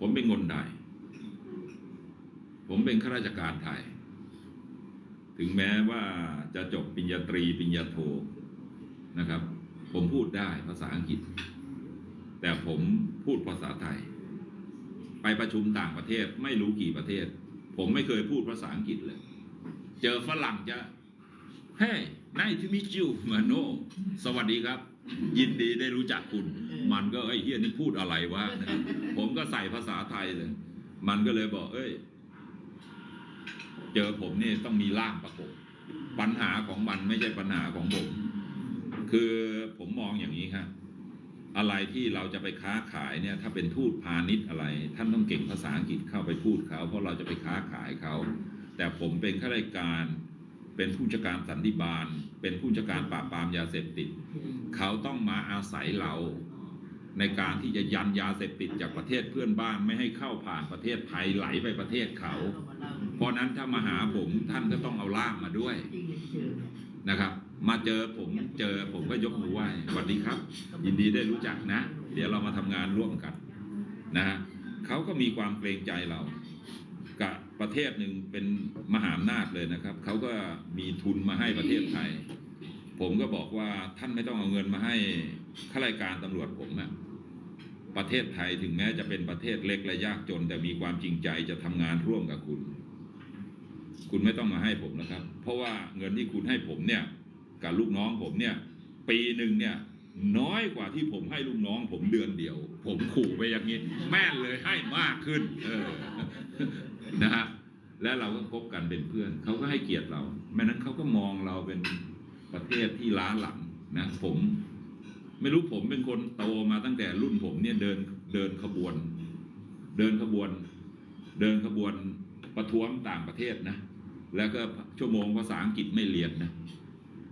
ผมเป็นคนไทย ผมเป็นข้าราชการไทย ถึงแม้ว่าจะจบปริญญาตรีปริญญาโทนะครับ ผมพูดได้ภาษาอังกฤษ แต่ผมพูดภาษาไทย ไปประชุมต่างประเทศไม่รู้กี่ประเทศ ผมไม่เคยพูดภาษาอังกฤษเลย เจอฝรั่งจะ เฮ้ยนายที่มิจิวมาโนสวัสดีครับ ยินดีได้รู้จักคุณ มันก็ไอ้ยเฮียนี่พูดอะไรวะนะครับผมก็ใส่ภาษาไทยเลย มันก็เลยบอก เอ้ย เจอผมนี่ต้องมีล่ามประกบ ปัญหาของมันไม่ใช่ปัญหาของผม คือผมมองอย่างนี้ครับอะไรที่เราจะไปค้าขายเนี่ยถ้าเป็นทูตพาณิชย์อะไร ท่านต้องเก่งภาษาอังกฤษเข้าไปพูดเขา เพราะเราจะไปค้าขายเขา แต่ผมเป็นข้าราชการ เป็นผู้จัดการสันติบาล เป็นผู้จัดการปราบปรามยาเสพติด เขาต้องมาอาศัยเรา ในการที่จะยันยาเสพติดจากประเทศเพื่อนบ้านไม่ให้เข้าผ่านประเทศไทยไหลไปประเทศเขา เพราะนั้นถ้ามาหาผมท่านก็ต้องเอาล่ามมาด้วยนะครับ มาเจอผมเจอผมก็ยกมือไหว้สวัสดีครับ ยินดีได้รู้จักนะ เดี๋ยวเรามาทำงานร่วมกันนะฮะเขาก็มีความเกรงใจเรา ประเทศหนึ่งเป็นมหาอำนาจเลยนะครับ เขาก็มีทุนมาให้ประเทศไทย ผมก็บอกว่าท่านไม่ต้องเอาเงินมาให้ข้าราชการตำรวจผมนะประเทศไทยถึงแม้จะเป็นประเทศเล็กและยากจน แต่มีความจริงใจจะทำงานร่วมกับคุณ คุณไม่ต้องมาให้ผมนะครับ เพราะว่าเงินที่คุณให้ผมเนี่ย กับลูกน้องผมเนี่ย ปีหนึ่งเนี่ยน้อยกว่าที่ผมให้ลูกน้อง ผมเดือนเดียว ผมขู่ไปอย่างนี้ แม่นเลยให้มากขึ้น เออ นะฮะและเราก็คบกันเป็นเพื่อน เขาก็ให้เกียรติเราแม้นั้นเขาก็มองเราเป็นประเทศที่ล้าหลังนะผม ไม่รู้ผมเป็นคนโตมาตั้งแต่รุ่นผมเนี่ยเดินเดินขบวน เดินขบวน เดินขบวนประท้วงต่างประเทศนะ แล้วก็ชั่วโมงภาษาอังกฤษไม่เรียนนะ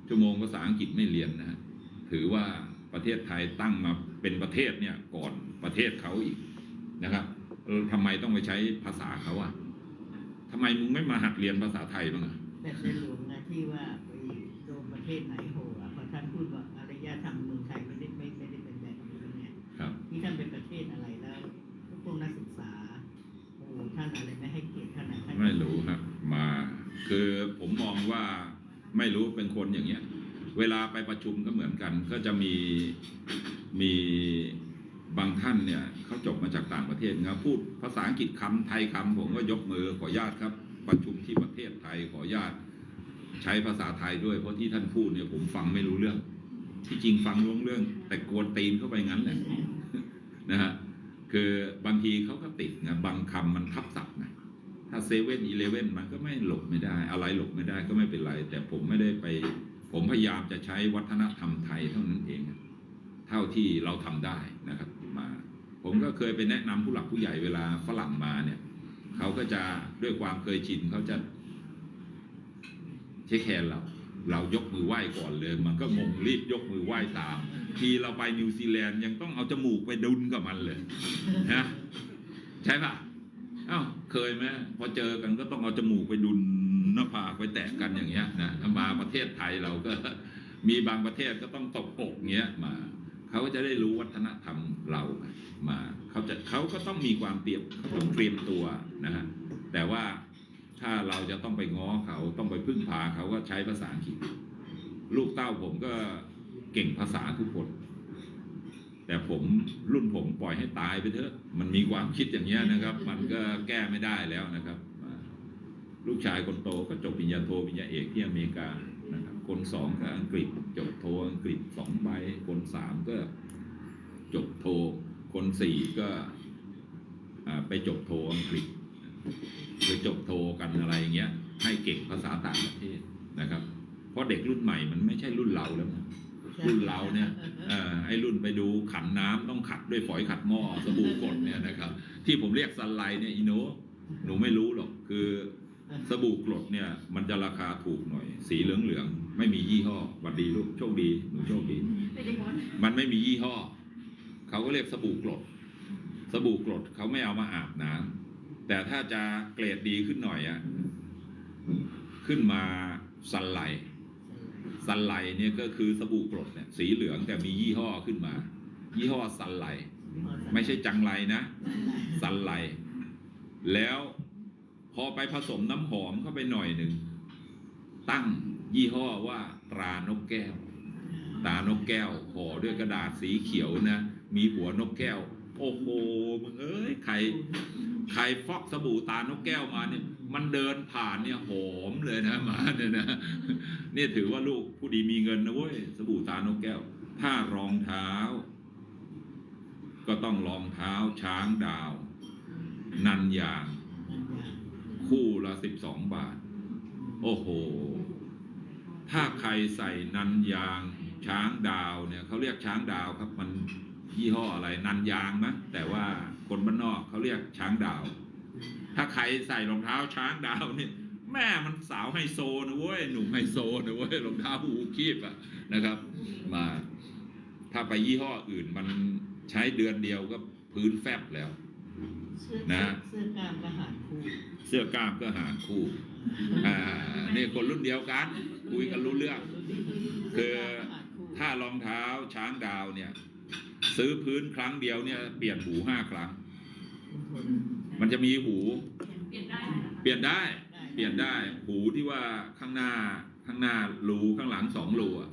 ชั่วโมงภาษาอังกฤษไม่เรียนนะถือว่าประเทศไทยตั้งมาเป็นประเทศเนี่ยก่อนประเทศเขาอีกนะครับทำไมต้องไปใช้ภาษาเขาอะ ทำไมมึงไม่มาหัดเรียนภาษาไทยบ้างอะแบบในหลวงนะที่ว่าไปโดนประเทศไหนโหอะพอท่านพูดว่าอารยธรรมเมืองไทยไม่ได้ไม่ไม่ได้เป็นแบบนี้เนี่ยครับที่ท่านเป็นประเทศอะไรแล้วพวกนักศึกษาโอ้ท่านอะไรไม่ให้เกียรติท่านอะท่านไม่รู้ครับ มา คือผมมองว่าไม่รู้เป็นคนอย่างเงี้ย เวลาไปประชุมก็เหมือนกัน ก็จะมีมี บางท่านเนี่ยเขาจบมาจากต่างประเทศนะครับพูดภาษาอังกฤษคำไทยคำผมก็ยกมือขออนุญาตครับ ประชุมที่ประเทศไทยขออนุญาตใช้ภาษาไทยด้วยเพราะที่ท่านพูดเนี่ยผมฟังไม่รู้เรื่อง ที่จริงฟังรู้เรื่อง แต่กวนตีนเข้าไปงั้นแหละนะฮะคือบางทีเขาก็ติดนะบางคำมันทับศัพท์นะถ้าเซเว่นอีเลเว่นมันก็ไม่หลบไม่ได้ อะไรหลบไม่ได้ก็ไม่เป็นไร แต่ผมไม่ได้ไป ผมพยายามจะใช้วัฒนธรรมไทยเท่านั้นเอง เท่าที่เราทำได้นะครับ ผมก็เคยไปแนะนำผู้หลักผู้ใหญ่เวลาฝรั่งมาเนี่ย เขาก็จะด้วยความเคยชินเขาจะเช็คแฮนด์เราเรายกมือไหว้ก่อนเลย มันก็งงรีบยกมือไหว้ตาม ทีเราไปนิวซีแลนด์ยังต้องเอาจมูกไปดุนกับมันเลยนะใช่ปะเอ้าเคยไหมพอเจอกันก็ต้องเอาจมูกไปดุนหน้าผากไปแตะกันอย่างเงี้ยนะมาประเทศไทยเราก็มีบางประเทศก็ต้องตบอกเงี้ยมา เขาก็จะได้รู้วัฒนธรรม เรามาเขาจะเขาก็ต้องมีความเตรียมเขาต้องเตรียมตัวนะฮะแต่ว่าถ้าเราจะต้องไปง้อเขาต้องไปพึ่งพาเขาก็ใช้ภาษาอังกฤษลูกเต้าผมก็เก่งภาษาทุกคน แต่ผมรุ่นผมปล่อยให้ตายไปเถอะ มันมีความคิดอย่างเงี้ยนะครับ มันก็แก้ไม่ได้แล้วนะครับ ลูกชายคนโตก็จบปริญญาโทปริญญาเอกที่อเมริกานะครับ คนสองก็อังกฤษจบโทอังกฤษสองใบคนสามก็ จบโท คนสี่ก็ไปจบโทอังกฤษไปจบโทกันอะไรอย่างเงี้ย ให้เก่งภาษาต่างประเทศนะครับ เพราะเด็กรุ่นใหม่มันไม่ใช่รุ่นเราแล้วนะรุ่นเราเนี่ยอไอ้รุ่นไปดูขันน้ำต้องขัดด้วยฝอยขัดหม้อสบู่กดเนี่ยนะครับ ที่ผมเรียกสไลด์เนี่ยอีโนหนูไม่รู้หรอกคือสบู่กรดเนี่ย มันจะราคาถูกหน่อย สีเหลืองๆไม่มียี่ห้อหวัดดีลูกโชคดีหนูโชคดี มันไม่มียี่ห้อ เขาก็เรียกสบู่กรดสบู่กรดเขาไม่เอามาอาบน้ำแต่ถ้าจะเกรดดีขึ้นหน่อยอะขึ้นมาสันไลด์สันไหลเนี่ยก็คือสบู่กรดเนี่ยสีเหลืองแต่มียี่ห้อขึ้นมา ยี่ห้อสันไหลไม่ใช่จังไรนะสันไหลแล้วพอไปผสมน้ำหอมเข้าไปหน่อยหนึ่งตั้งยี่ห้อว่าตรานกแก้ว ตานกแก้วห่อด้วยกระดาษสีเขียวนะ มีหัวนกแก้ว โอ้โหมึงเอ้ยใครใครฟอกสบู่ตานกแก้วมาเนี่ย มันเดินผ่านเนี่ยหอมเลยนะมาเนี่ยนะเนี่ยถือว่าลูกผู้ดีมีเงินนะเว้ยสบู่ตานกแก้ว ถ้ารองเท้า ก็ต้องรองเท้าช้างดาว นันยางคู่ละสิบสองบาท โอ้โห ถ้าใครใส่นันยาง ช้างดาวเนี่ยเขาเรียกช้างดาวครับมันยี่ห้ออะไรนันยางนะแต่ว่าคนบ้านนอกเขาเรียกช้างดาว ถ้าใครใส่รองเท้าช้างดาวเนี่ยแม่มันสาวไฮโซนะเว้ยหนุ่มไฮโซนะเว้ยรองเท้าหูคีบอะนะครับ มา ถ้าไปยี่ห้ออื่นมันใช้เดือนเดียวก็พื้นแฟบแล้วเสื้อนะเสื้อกล้ามก็หารคู่ เสื้อกล้ามก็หาคู่อ่านี่คนรุ่นเดียวกัน คุยกันรู้เรื่องคือ ถ้ารองเท้าช้างดาวเนี่ย ซื้อพื้นครั้งเดียวเนี่ย เปลี่ยนหูห้าครั้ง มันจะมีหู เปลี่ยนได้เปลี่ยนได้ เปลี่ยนได้ หูที่ว่าข้างหน้าข้างหน้ารูข้างหลังสองรูอะ